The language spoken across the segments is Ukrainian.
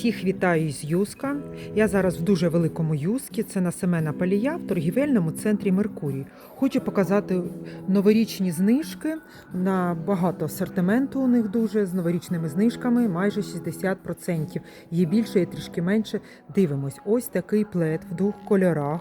Всіх вітаю з Юска. Я зараз в дуже великому Юскі. Це на Семена Палія в торгівельному центрі Меркурій. Хочу показати новорічні знижки на багато асортименту. У них дуже з новорічними знижками, майже 60%. Є більше, є трішки менше. Дивимось, ось такий плед в двох кольорах.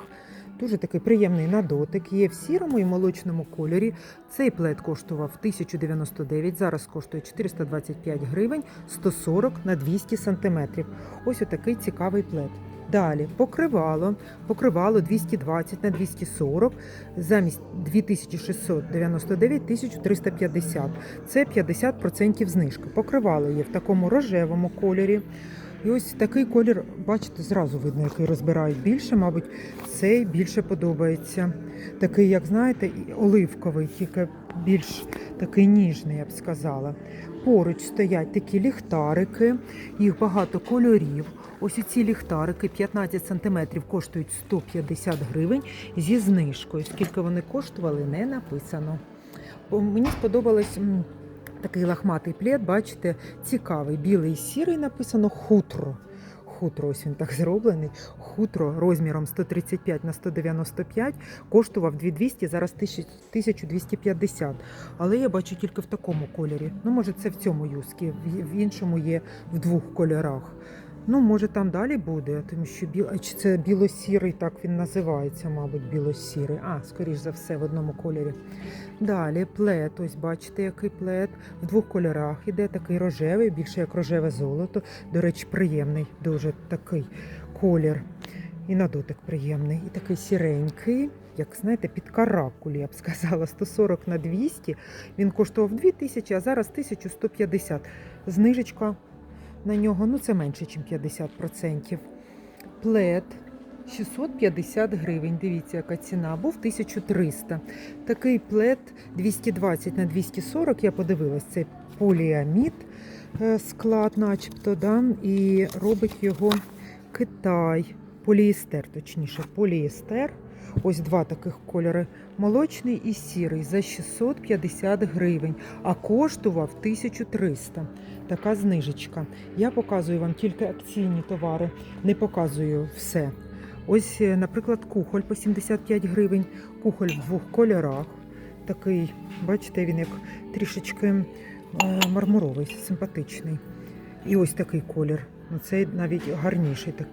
Дуже такий приємний на дотик. Є в сірому і молочному кольорі. Цей плед коштував 1099, зараз коштує 425 гривень, 140 на 200 сантиметрів. Ось отакий цікавий плед. Далі покривало, покривало 220 на 240, замість 2699 1350. Це 50% знижки. Покривало є в такому рожевому кольорі. І ось такий колір, бачите, зразу видно, який розбирають більше, мабуть, цей більше подобається. Такий, як знаєте, оливковий, тільки більш такий ніжний, я б сказала. Поруч стоять такі ліхтарики, їх багато кольорів. Ось ці ліхтарики 15 см коштують 150 гривень зі знижкою. Скільки вони коштували, не написано. Мені сподобалось. Такий лахматий плед, бачите, цікавий, білий і сірий написано хутро. Хутро, ось він так зроблений. Хутро розміром 135 на 195 коштував 2200, зараз 1250. Але я бачу тільки в такому кольорі. Ну, може, це в цьому юскі, в іншому є в двох кольорах. Ну, може, там далі буде, тому що біл... а чи це біло-сірий, так він називається, мабуть, біло-сірий. А, скоріш за все, в одному кольорі. Далі плед, ось бачите, який плед. В двох кольорах іде такий рожевий, більше як рожеве золото. До речі, приємний, дуже такий колір. І на дотик приємний. І такий сіренький, як знаєте, під каракулі, я б сказала, 140 на 200. Він коштував 2000, а зараз 1150. Знижечка на нього, ну це менше, ніж 50%. Плед 650 гривень. Дивіться, яка ціна. Був 1300. Такий плед 220 на 240. Я подивилась, це поліамід е, склад, начебто, да? і робить його Китай. Поліестер, точніше, поліестер. Ось два таких кольори: молочний і сірий за 650 гривень, а коштував 1300. Така знижечка. Я показую вам тільки акційні товари, не показую все. Ось, е, наприклад, кухоль по 75 гривень, кухоль в двох кольорах. Такий, бачите, він як трішечки е, мармуровий, симпатичний. І ось такий колір. Ну, цей навіть гарніший. Так.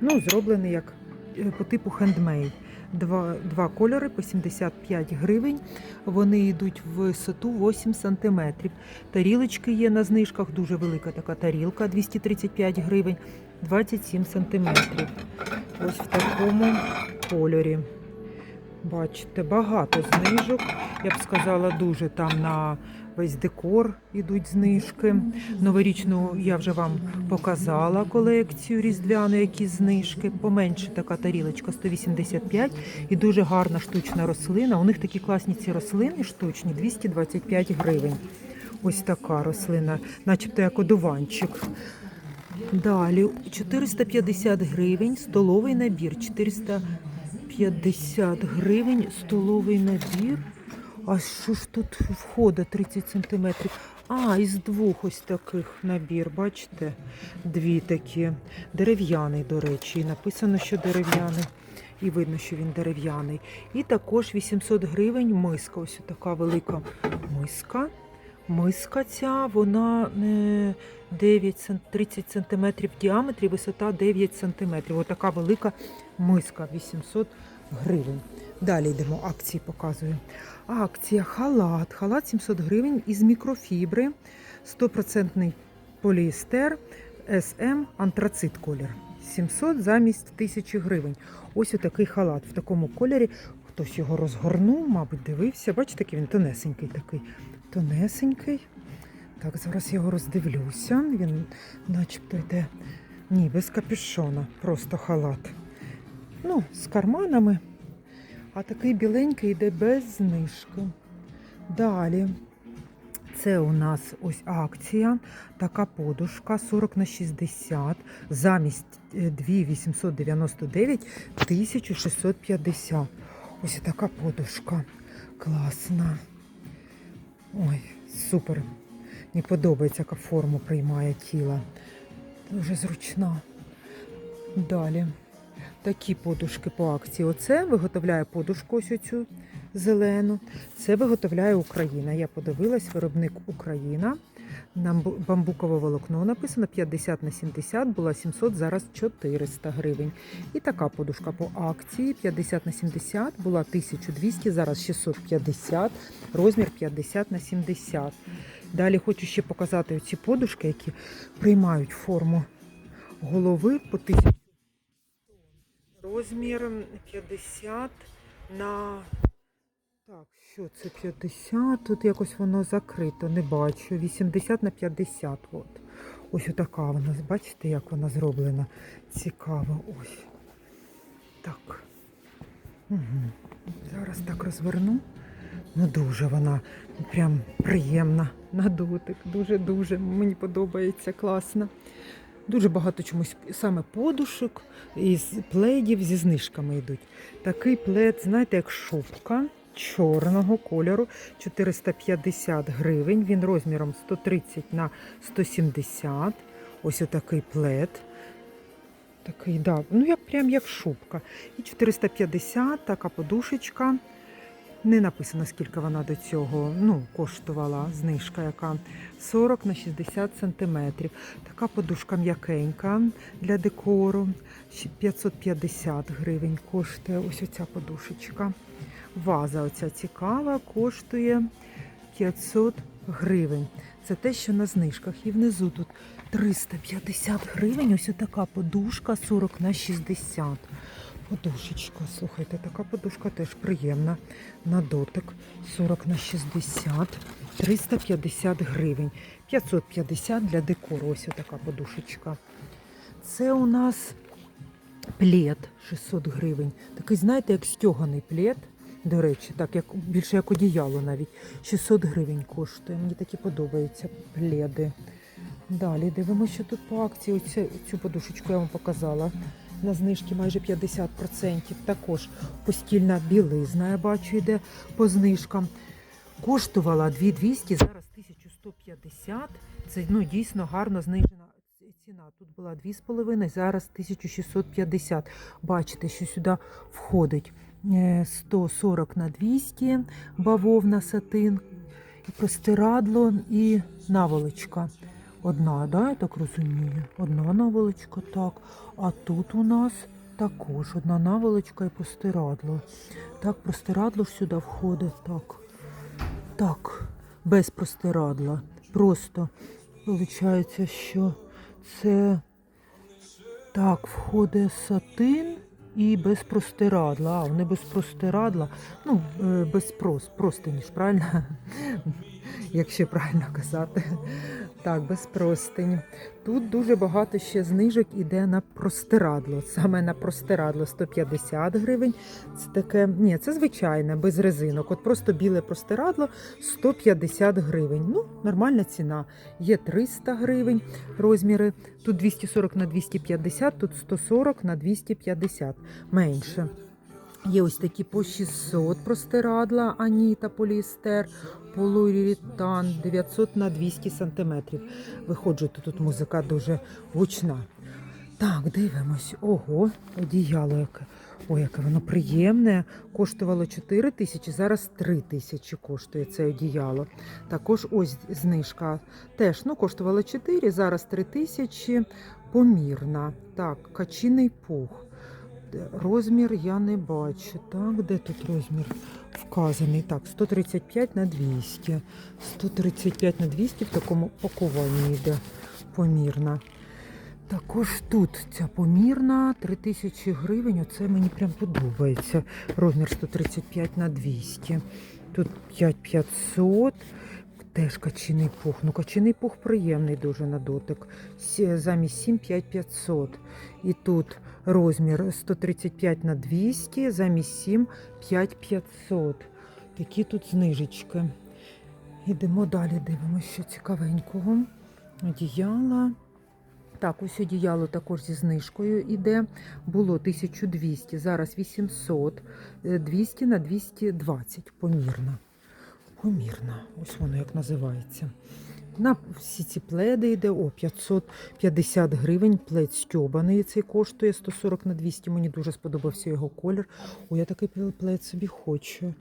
Ну, зроблений як по типу хендмейд. Два, два кольори по 75 гривень. Вони йдуть в висоту 8 см. Тарілочки є на знижках, дуже велика така тарілка 235 гривень, 27 см. Ось в такому кольорі. Бачите, багато знижок. Я б сказала, дуже там на весь декор ідуть знижки. Новорічну я вже вам показала колекцію різдвяну, які знижки. Поменше така тарілочка 185 і дуже гарна штучна рослина. У них такі класні ці рослини штучні 225 гривень. Ось така рослина, начебто як одуванчик. Далі 450 гривень, столовий набір. 450 гривень, столовий набір. А що ж тут входить 30 сантиметрів? А, із двох ось таких набір, бачите? Дві такі. Дерев'яний, до речі. І написано, що дерев'яний. І видно, що він дерев'яний. І також 800 гривень миска. Ось така велика миска. Миска ця, вона е, 9, 30 см в діаметрі, висота 9 см. Отака велика миска 800 гривень. Далі йдемо, акції показую. Акція халат. Халат 700 гривень із мікрофібри, 100% поліестер, СМ, антрацит колір. 700 замість 1000 гривень. Ось отакий халат в такому кольорі. Хтось його розгорнув, мабуть, дивився. Бачите, який він тонесенький такий. Тонесенький. Так, зараз я його роздивлюся. Він начебто йде ні, без капюшона, просто халат. Ну, з карманами. А такий біленький йде без знижки. Далі. Це у нас ось акція, така подушка 40 на 60, замість е, 2899 1650. Ось така подушка. Класна. Ой, супер. Мені подобається, яка форму приймає тіло. Дуже зручна. Далі. Такі подушки по акції. Оце виготовляє подушку ось оцю зелену. Це виготовляє Україна. Я подивилась, виробник Україна. Бамбукове волокно написано 50 на 70, була 700, зараз 400 гривень. І така подушка по акції 50 на 70, була 1200, зараз 650, розмір 50 на 70. Далі хочу ще показати оці подушки, які приймають форму голови по 1000. Розмір 50 на. Так, що це 50? Тут якось воно закрито, не бачу. 80 на 50. От. Ось отака вона. Бачите, як вона зроблена? Цікаво. Ось. Так. Угу. Зараз так розверну. Ну, дуже вона прям приємна на дотик. Дуже-дуже. Мені подобається класно. Дуже багато чомусь саме подушок із пледів зі знижками йдуть. Такий плед, знаєте, як шубка чорного кольору 450 гривень. Він розміром 130 на 170. Ось отакий плед. Такий, да, ну як прям як шубка. І 450 така подушечка. Не написано, скільки вона до цього ну, коштувала знижка, яка 40 на 60 сантиметрів. Така подушка м'якенька для декору. 550 гривень коштує ось оця подушечка. Ваза оця цікава, коштує 500 гривень. Це те, що на знижках. І внизу тут 350 гривень. Ось така подушка 40 на 60. Подушечка, слухайте, така подушка теж приємна. На дотик 40 на 60, 350 гривень. 550 для декору. Ось така подушечка. Це у нас плед 600 гривень. Такий, знаєте, як стьоганий плед. До речі, так як більше як одіяло навіть. 600 гривень коштує. Мені такі подобаються пледи. Далі дивимося, що тут по акції. Оцю, цю подушечку я вам показала. На знижки майже 50%. Також постільна білизна, я бачу, йде по знижкам. Коштувала 2200, зараз 1150. Це ну, дійсно гарно знижена ціна. Тут була 2,5, зараз 1650. Бачите, що сюди входить е, 140 на 200 бавовна сатин, і простирадло і наволочка. Одна, да, я так розумію. Одна наволочка, так. А тут у нас також одна наволочка і простирадло. Так, простирадло ж сюди входить. Так. Так, без простирадла. Просто виходить, що це так, входить сатин і без простирадла. А, вони без простирадла. Ну, е, без прос, простині ж, правильно? Якщо правильно казати. Так, без простині. Тут дуже багато ще знижок іде на простирадло. Саме на простирадло 150 гривень. Це таке, ні, це звичайне, без резинок. От просто біле простирадло 150 гривень. Ну, нормальна ціна. Є 300 гривень розміри. Тут 240 на 250, тут 140 на 250. Менше. Є ось такі по 600 простирадла, Аніта, поліестер, полуретан 900 на 200 сантиметрів. Виходжу, тут музика дуже гучна. Так, дивимось. Ого, одіяло яке. Ой, яке воно приємне. Коштувало 4 тисячі, зараз 3 тисячі коштує це одіяло. Також ось знижка. Теж ну, коштувало 4, зараз 3 тисячі. Помірна. Так, качиний пух. Розмір я не бачу. Так, де тут розмір вказаний? Так, 135 на 200. 135 на 200 в такому пакуванні йде помірна. Також тут ця помірна 3000 гривень. Оце мені прям подобається. Розмір 135 на 200. Тут 5500. Теж качиний пух. Ну, качиний пух приємний дуже на дотик. Замість 7 5500. І тут розмір 135 на 200, замість 7 5500. Такі тут знижечки. Ідемо далі, дивимося, що цікавенького. Одіяла. Так, ось одіяло також зі знижкою іде. Було 1200, зараз 800, е, 200 на 220, помірна. Помірна, ось воно як називається. На всі ці пледи йде о 550 гривень. Плед стьобаний цей коштує 140 на 200. Мені дуже сподобався його колір. О, я такий плед собі хочу.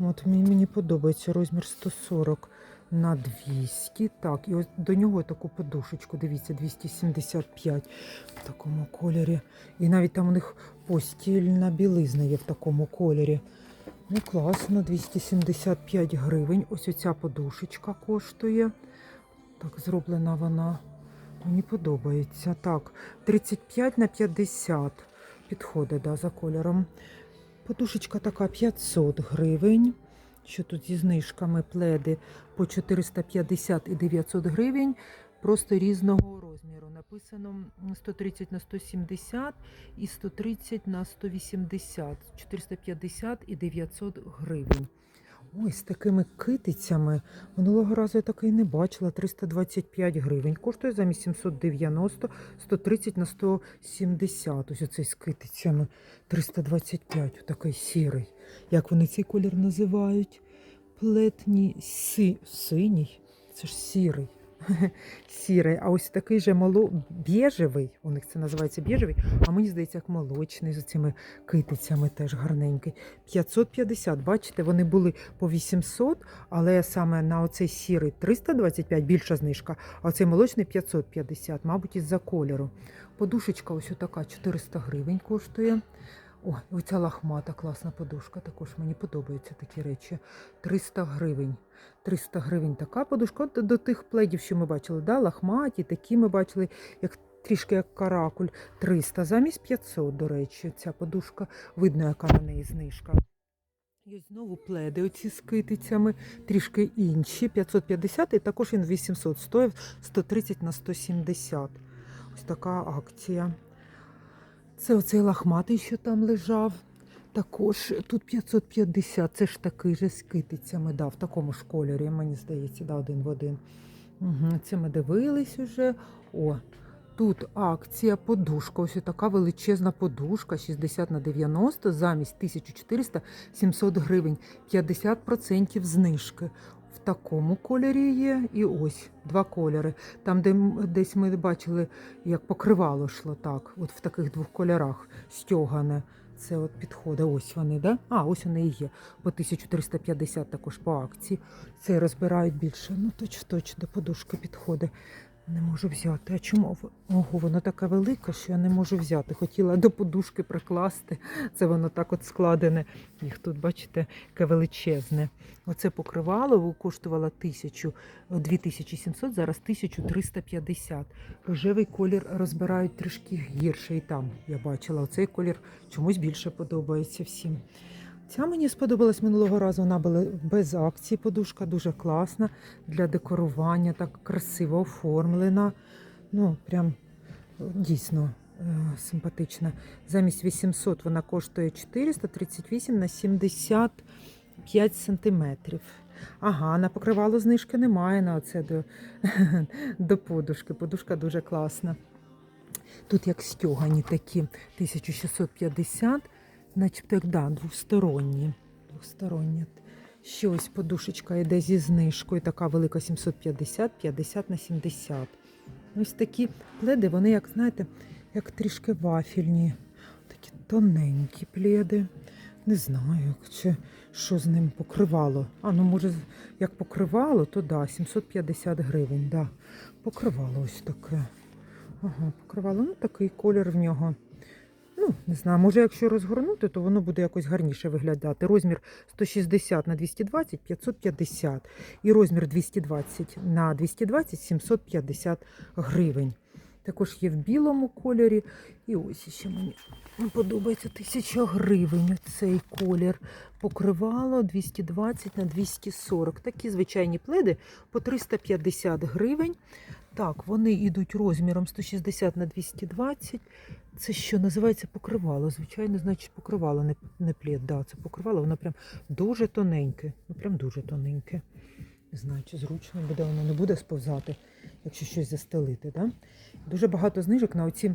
От мені, мені подобається розмір 140 на 200. Так, і ось до нього таку подушечку, дивіться, 275 в такому кольорі. І навіть там у них постільна білизна є в такому кольорі. Ну, класно, 275 гривень. Ось оця подушечка коштує. Так, зроблена вона. Мені подобається. Так, 35 на 50 підходить да, за кольором. Подушечка така 500 гривень. Що тут зі знижками пледи по 450 і 900 гривень. Просто різного розміру. Написано 130 на 170 і 130 на 180, 450 і 900 гривень. Ой, з такими китицями. Минулого разу я такий не бачила. 325 гривень. Коштує замість 790, 130 на 170. Ось оцей з китицями. 325, отакий сірий. Як вони цей колір називають? Плетні си... синій. Це ж сірий. Сірий, а ось такий же моло... біжевий, у них це називається біжевий, а мені здається, як молочний з цими китицями теж гарненький. 550, бачите, вони були по 800, але саме на оцей сірий 325, більша знижка, а оцей молочний 550, мабуть, із-за кольору. Подушечка ось така 400 гривень коштує. О, і оця лахмата, класна подушка, також мені подобаються такі речі. 300 гривень. 300 гривень така подушка. От до тих пледів, що ми бачили, да? лахматі, такі ми бачили, як трішки як каракуль. 300 замість 500, до речі, ця подушка. Видно, яка на неї знижка. І ось знову пледи оці з китицями, трішки інші. 550 і також він 800 стоїв 130 на 170. Ось така акція. Це оцей лахматий, що там лежав. Також тут 550, це ж такий же з китицями, да, в такому ж кольорі, мені здається, да, один в один. Угу, це ми дивились уже. О, тут акція подушка. Ось така величезна подушка, 60 на 90, замість 1400 700 гривень, 50% знижки. Такому кольорі є і ось два кольори. Там, де десь ми бачили, як покривало йшло так, от в таких двох кольорах стьогане. Це от підходи. Ось вони, да? А, ось вони і є. По 1350 також по акції. Це розбирають більше. Ну, точ-точ, до подушки підходить. Не можу взяти. А чому? Ого, воно таке велике, що я не можу взяти. Хотіла до подушки прикласти. Це воно так от складене. Їх тут, бачите, яке величезне. Оце покривало коштувало 1000, 2700, зараз 1350. Рожевий колір розбирають трішки гірше і там. Я бачила, оцей колір чомусь більше подобається всім. Ця мені сподобалась минулого разу. Вона була без акції. Подушка дуже класна для декорування, так красиво оформлена. Ну, прям е, дійсно е, симпатична. Замість 800 вона коштує 438 на 75 сантиметрів. Ага, на покривало знижки немає на оце до, до подушки. Подушка дуже класна. Тут як стьогані такі 1650, начебто як да, двосторонні. двосторонні. Ще ось подушечка йде зі знижкою, така велика 750, 50 на 70. Ось такі пледи, вони, як знаєте, як трішки вафельні, такі тоненькі пледи. Не знаю, чи що з ним покривало. А, ну може, як покривало, то да, 750 гривень. Да. Покривало ось таке. Ага, покривало. Ну, такий колір в нього. Ну, не знаю, може, якщо розгорнути, то воно буде якось гарніше виглядати. Розмір 160 на 220 550. І розмір 220 на 220 750 гривень. Також є в білому кольорі. І ось ще мені подобається 1000 гривень. Цей колір покривало 220 на 240. Такі звичайні пледи по 350 гривень. Так, вони йдуть розміром 160 на 220. Це що називається покривало. Звичайно, значить покривало, не, не плед. Да, це покривало, воно прям дуже тоненьке. Ну, прям дуже тоненьке. Не знаю, зручно буде, воно не буде сповзати, якщо щось застелити. Да? Дуже багато знижок на оці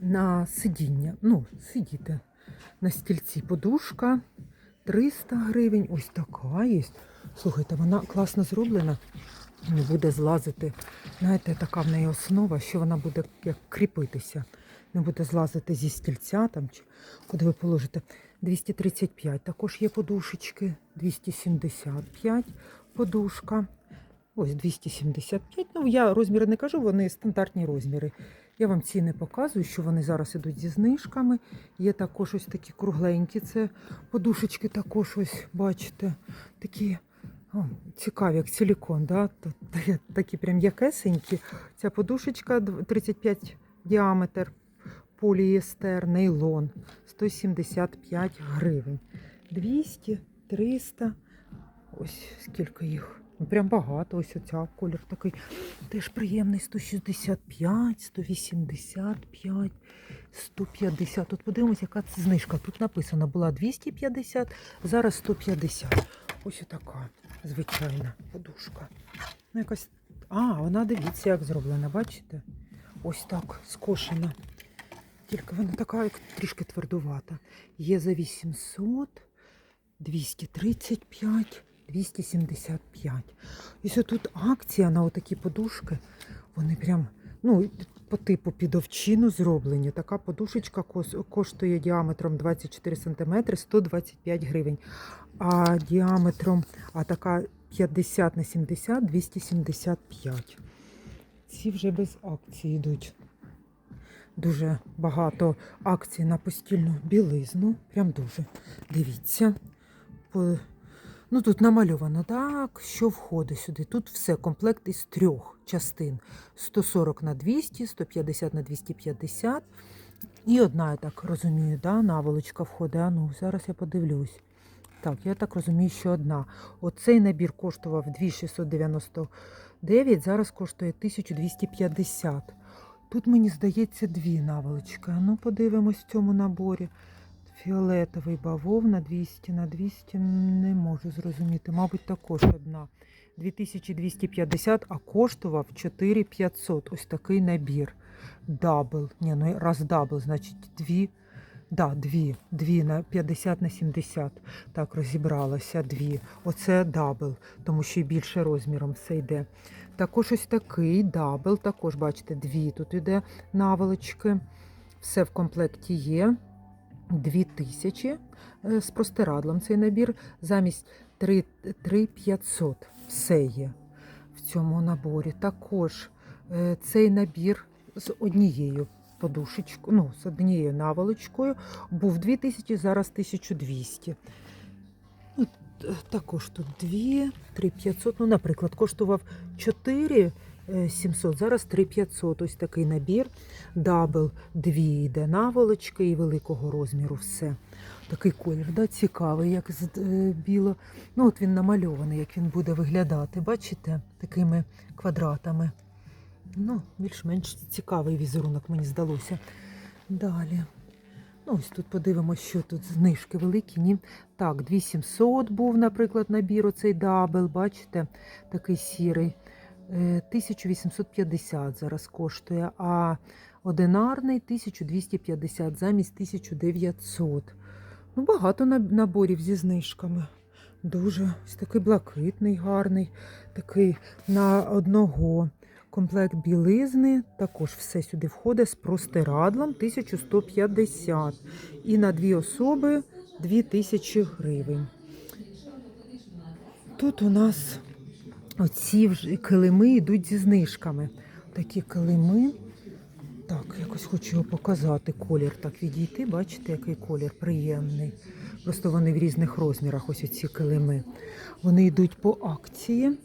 на сидіння. Ну, сидіти на стільці. Подушка 300 гривень. Ось така є. Слухайте, вона класно зроблена. не буде злазити. Знаєте, така в неї основа, що вона буде як кріпитися. Не буде злазити зі стільця там, чи куди ви положите. 235 також є подушечки, 275 подушка. Ось 275. Ну, я розміри не кажу, вони стандартні розміри. Я вам ціни показую, що вони зараз ідуть зі знижками. Є також ось такі кругленькі. Це подушечки також ось, бачите, такі о, цікаві, як силікон. Да? Такі прям якесенькі. Ця подушечка 35 діаметр, полієстер, нейлон, 175 гривень. 200, 300. Ось скільки їх. Ну, Прям багато. Ось оця колір такий. Теж приємний 165, 185, 150. Тут подивимось, яка це знижка. Тут написано була 250, зараз 150. Ось така звичайна подушка. Ну, якась... А, вона дивіться, як зроблена, бачите? Ось так, скошена. Тільки вона така, як трішки твердувата. Є за 800, 235, 275. І ось тут акція на отакі подушки. Вони прям, ну, по типу під овчину зроблені. Така подушечка коштує діаметром 24 см 125 гривень. А діаметром, а така 50 на 70 275. Ці вже без акції йдуть. Дуже багато акцій на постільну білизну. Прям дуже. Дивіться. Ну тут намальовано так, що входить сюди. Тут все комплект із трьох частин: 140 на 200, 150 на 250. І одна, я так розумію, да, наволочка входить. А ну, зараз я подивлюсь. Так, я так розумію, що одна. Оцей набір коштував 2699, зараз коштує 1250. Тут, мені здається, дві наволочки. Ну, подивимось в цьому наборі. Фіолетовий бавовна 200 на 200 не можу зрозуміти. Мабуть, також одна. 2250, а коштував 4500. Ось такий набір. Дабл. Ні, ну раз дабл, значить дві. Да, дві. Дві на 50 на 70. Так, розібралася. Дві. Оце дабл, тому що й більше розміром все йде. Також ось такий дабл. Також, бачите, дві тут іде наволочки. Все в комплекті є. 2000 е, з простирадлом цей набір. Замість 3500 все є в цьому наборі. Також е, цей набір з однією подушечкою, ну, з однією наволочкою був 2000, зараз 1200. Також тут 2, 3500. Ну, наприклад, коштував 4 е, 700, зараз 3500. Ось такий набір. Дабл, дві йде наволочки і великого розміру все. Такий колір, да, цікавий, як з е, біло. Ну, от він намальований, як він буде виглядати. Бачите, такими квадратами. Ну, більш-менш цікавий візерунок, мені здалося. Далі. Ну, ось тут подивимося, що тут знижки великі. Ні. Так, 2700 був, наприклад, набір оцей дабл, бачите, такий сірий. Е, 1850 зараз коштує, а одинарний 1250 замість 1900. Ну, багато наборів зі знижками. Дуже ось такий блакитний, гарний, такий на одного. Комплект білизни, також все сюди входить з простирадлом 1150. І на дві особи 2000 гривень. Тут у нас оці вже килими йдуть зі знижками. Такі килими. Так, якось хочу показати. Колір так відійти. Бачите, який колір приємний. Просто вони в різних розмірах, ось оці килими. Вони йдуть по акції.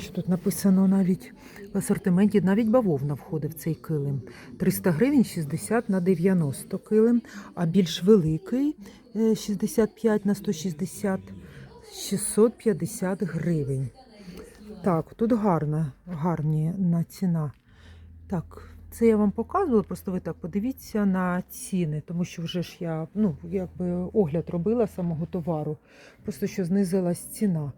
Що тут написано навіть в асортименті, навіть бавовна входить в цей килим. 300 гривень 60 на 90 килим, а більш великий е, 65 на 160 650 гривень. Так, тут гарна, гарні на ціна. Так, це я вам показувала, просто ви так подивіться на ціни, тому що вже ж я ну, якби огляд робила самого товару, просто що знизилась ціна.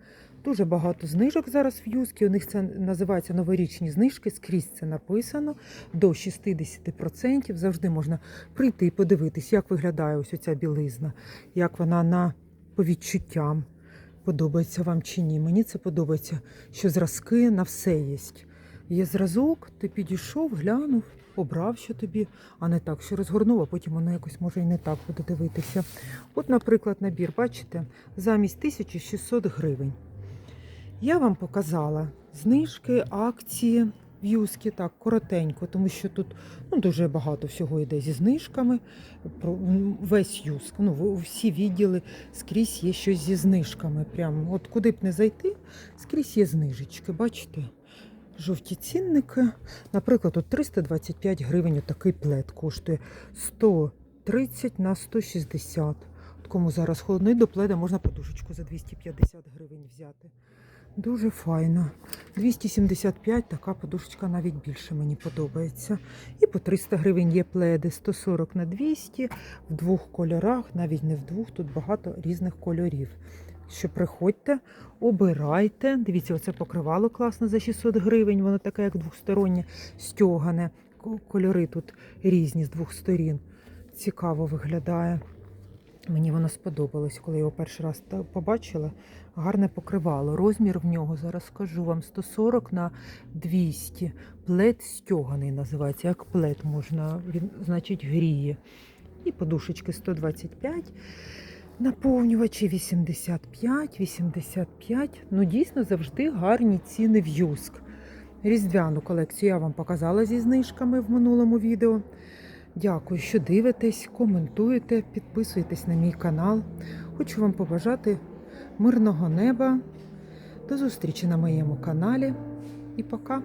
Дуже багато знижок зараз в Юскі. У них це називається новорічні знижки. Скрізь це написано до 60%. Завжди можна прийти і подивитись, як виглядає ось ця білизна, як вона на по відчуттям. подобається вам чи ні. Мені це подобається, що зразки на все є. Є зразок, ти підійшов, глянув, обрав, що тобі, а не так, що розгорнув, а потім воно якось може і не так буде дивитися. От, наприклад, набір, бачите, замість 1600 гривень. Я вам показала знижки, акції в Юскі, так, коротенько, тому що тут ну, дуже багато всього йде зі знижками. Весь Юск, ну, всі відділи скрізь є щось зі знижками. Прям, от куди б не зайти, скрізь є знижечки, бачите? Жовті цінники. Наприклад, от 325 гривень такий плед коштує 130 на 160. От кому зараз холодно, і до пледа можна подушечку за 250 гривень взяти. Дуже файно. 275 така подушечка навіть більше мені подобається. І по 300 гривень є пледи 140 на 200 в двох кольорах, навіть не в двох, тут багато різних кольорів. Що приходьте, обирайте. Дивіться, оце покривало класно за 600 гривень, воно таке, як двостороннє, стьогане. Кольори тут різні з двох сторін. Цікаво виглядає. Мені воно сподобалось, коли я його перший раз побачила. Гарне покривало. Розмір в нього, зараз скажу вам, 140 на 200. Плед стьоганий називається. Як плед можна, він, значить, гріє. І подушечки 125. Наповнювачі 85, 85. Ну, дійсно, завжди гарні ціни в Юск. Різдвяну колекцію я вам показала зі знижками в минулому відео. Дякую, що дивитесь, коментуєте, підписуєтесь на мій канал. Хочу вам побажати мирного неба. До зустрічі на моєму каналі і пока!